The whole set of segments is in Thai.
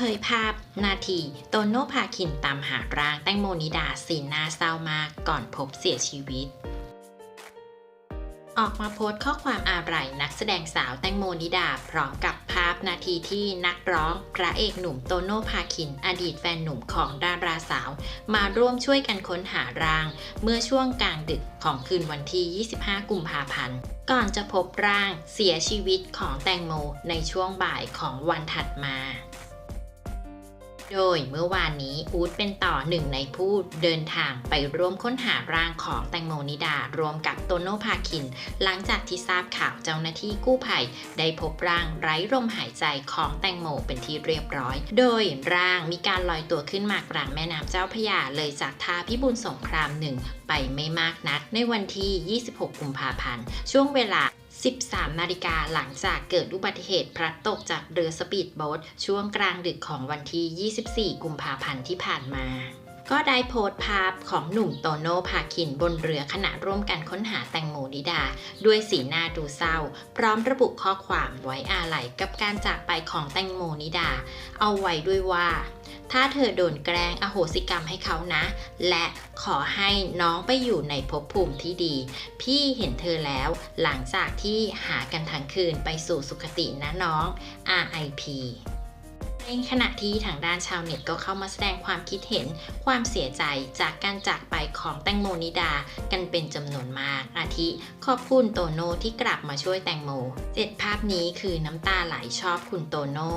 ผยภาพ นาที โตโน่พาคินตามหาร่างแตงโมนิดาสีหน้าเศร้ามากก่อนพบเสียชีวิต ออกมาโพสต์ข้อความอาลัยนักแสดงสาวแตงโมนิดา พร้อมกับภาพนาทีที่นักร้อง พระเอกหนุ่มโตโน่พาคิน อดีตแฟนหนุ่มของดาราสาว มาร่วมช่วยกันค้นหาร่าง เมื่อช่วงกลางดึกของคืนวันที่ 25 กุมภาพันธ์ก่อนจะพบร่างเสียชีวิตของแตงโมในช่วงบ่ายของวันถัดมา โดยเมื่อวานนี้อูดเป็นต่อหนึ่งในผู้เดินทางไปร่วมค้นหาร่างของแตงโมนิดารวมกับโตโน่พาคิน หลังจากที่ทราบข่าวเจ้าหน้าที่กู้ภัย ได้พบร่างไร้ลมหายใจของแตงโมเป็นที่เรียบร้อย โดยร่างมีการลอยตัวขึ้นมากลางแม่น้ำเจ้าพระยาเลยจากท่าพิบูลสงครามหนึ่งไปไม่มากนักในวันที่ 26 กุมภาพันธ์ ช่วงเวลา 13 นาฬิกาหลังจากเกิดอุบัติเหตุพลัดตกจากเรือสปีดโบ๊ทช่วงกลางดึกของวันที่ 24 กุมภาพันธ์ที่ผ่านมาก็ได้โพสต์ภาพของหนุ่มโตโน่พาคินบนเรือขณะร่วมกันค้นหาแตงโมนิดา ด้วยสีหน้าดูเศร้า พร้อมระบุข้อความไว้อาลัยกับการจากไปของแตงโมนิดา เอาไว้ด้วยว่า ถ้าเธอโดนแกล้งอโหสิกรรมให้เขานะ และขอให้น้องไปอยู่ในภพภูมิที่ดี พี่เห็นเธอแล้ว หลังจากที่หากันทั้งคืนไปสู่สุขตินะน้อง RIP ในขณะที่ทางด้านชาวเน็ตก็เข้ามาแสดงความคิดเห็นความเสียใจจากการจากไปของแตงโมนิดากันเป็นจำนวนมาก อาทิ ขอบคุณโตโน่ที่กลับมาช่วยแตงโมเจ็ดภาพนี้คือน้ำตาไหลชอบคุณโตโน่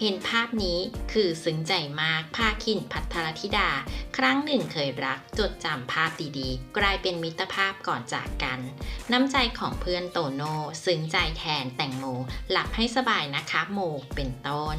เห็นภาพนี้คือซึ้งใจมากภาคินพัทรธิดา ครั้งหนึ่งเคยรักจดจำภาพดีๆ กลายเป็นมิตรภาพก่อนจากกัน น้ำใจของเพื่อนโตโน่ซึ้งใจแทนแตงโมหลับให้สบายนะคะโมเป็นต้น